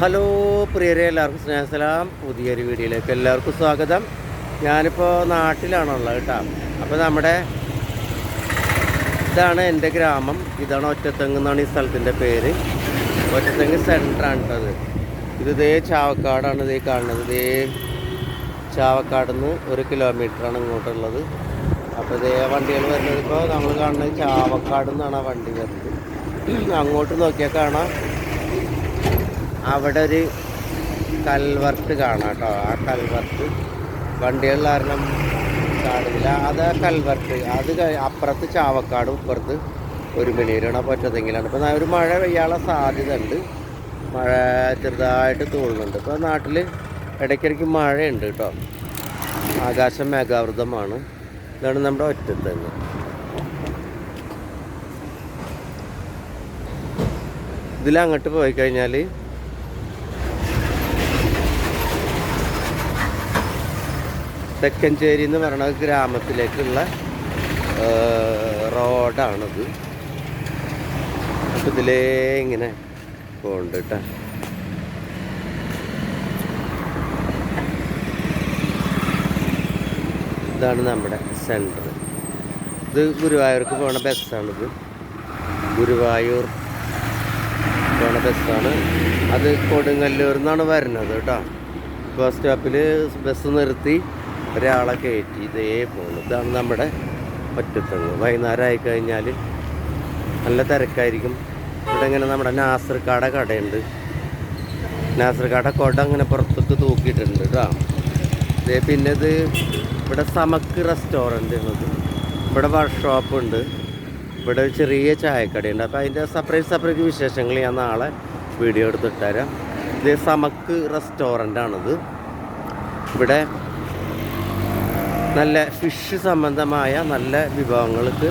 Hello പ്രിയരെ എല്ലാവർക്കും സ്നേഹസലാം. പുതിയൊരു വീഡിയോയിലേക്ക് എല്ലാവർക്കും സ്വാഗതം. ഞാനിപ്പോൾ നാട്ടിലാണുള്ളത് കേട്ടോ. അപ്പോൾ നമ്മുടെ ഇതാണ് എന്റെ ഗ്രാമം. ഇതാണ് ഒറ്റത്തെങ്ങ് എന്നാണ് ഈ സ്ഥലത്തിന്റെ പേര്. ഒറ്റത്തെങ്ങ് സെന്ററാണ് ഇത് ഇതേ ചാവക്കാടാണ് ഇതേ കാണുന്നത്. ഇതേ ചാവക്കാട് നിന്ന് ഒരു കിലോമീറ്ററാണ് ഇങ്ങോട്ടുള്ളത്. അപ്പോൾ ഇതേ വണ്ടികൾ വരുന്നത് ഇപ്പോൾ നമ്മൾ കാണുന്നത് ചാവക്കാട് നിന്നാണ് ആ വണ്ടി വരുന്നത്. അങ്ങോട്ട് നോക്കിയാൽ കാണാം. അവിടെ ഒരു കൽവർത്ത് കാണാം കേട്ടോ. ആ കൽവർത്ത് വണ്ടികൾ കാരണം കാണില്ല. അത് ആ കൽവർത്ത് അത് അപ്പുറത്ത് ചാവക്കാടും ഇപ്പുറത്ത് ഒരു മണിയൂരാണ് അപ്പോൾ ഒറ്റത്തെങ്കിലാണ് ഇപ്പോൾ ഒരു മഴ പെയ്യാനുള്ള സാധ്യത ഉണ്ട് മഴ ചെറുതായിട്ട് തോന്നുന്നുണ്ട്. ഇപ്പോൾ നാട്ടിൽ ഇടയ്ക്കിടയ്ക്ക് മഴയുണ്ട് കേട്ടോ. ആകാശം മേഘാവൃതമാണ്. ഇതാണ് നമ്മുടെ ഒറ്റത്തെങ്ങ്. ഇതിലങ്ങോട്ട് പോയി കഴിഞ്ഞാൽ തെക്കഞ്ചേരി എന്ന് പറയുന്ന ഗ്രാമത്തിലേക്കുള്ള റോഡാണത്. അപ്പം ഇതിലേ ഇങ്ങനെ പോകുന്നുണ്ട് കേട്ടോ ഇതാണ് നമ്മുടെ സെന്റർ. ഇത് ഗുരുവായൂർക്ക് പോണ ബസ്സാണിത്. ഗുരുവായൂർ പോണ ബസ്സാണ്. അത് കൊടുങ്ങല്ലൂർ നിന്നാണ് വരുന്നത് കേട്ടോ ബസ് സ്റ്റോപ്പിൽ ബസ് നിർത്തി ഒരാളെ കയറ്റി ഇതേ പോകുന്നു ഇതാണ് നമ്മുടെ ഒറ്റത്തങ്ങ് വൈകുന്നേരം ആയിക്കഴിഞ്ഞാൽ നല്ല തിരക്കായിരിക്കും. ഇവിടെ ഇങ്ങനെ നമ്മുടെ നാസർക്കാട കടയുണ്ട്. നാസർക്കാട കൊട അങ്ങനെ പുറത്തേക്ക് തൂക്കിയിട്ടുണ്ട് കേട്ടോ ഇതേ പിന്നെ ഇത് ഇവിടെ സമക്ക് റെസ്റ്റോറന്റ് ഉള്ളത് ഇവിടെ വർക്ക്ഷോപ്പ് ഉണ്ട്. ഇവിടെ ഒരു ചെറിയ ചായക്കടയുണ്ട്. അപ്പോൾ അതിന്റെ സെപ്പറേറ്റ് സെപ്പറേറ്റ് വിശേഷങ്ങൾ ഞാൻ നാളെ വീഡിയോ എടുത്തിട്ടുതരാം ഇത് സമക്ക് റെസ്റ്റോറന്റ് ആണിത്. ഇവിടെ നല്ല ഫിഷ് സംബന്ധമായ നല്ല വിഭവങ്ങൾക്ക്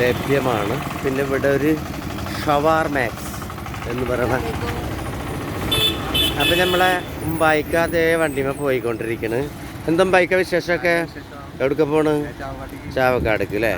ലഭ്യമാണ്. പിന്നെ ഇവിടെ ഒരു ഷവാർ മാക്സ് എന്ന് പറയുന്ന അപ്പം നമ്മളെ ബൈക്ക് അതേ വണ്ടിമേ പോയിക്കൊണ്ടിരിക്കണ്. എന്തും ബൈക്ക വിശേഷമൊക്കെ? എവിടേക്ക് പോണ്? ചാവക്കാടേക്ക് അല്ലേ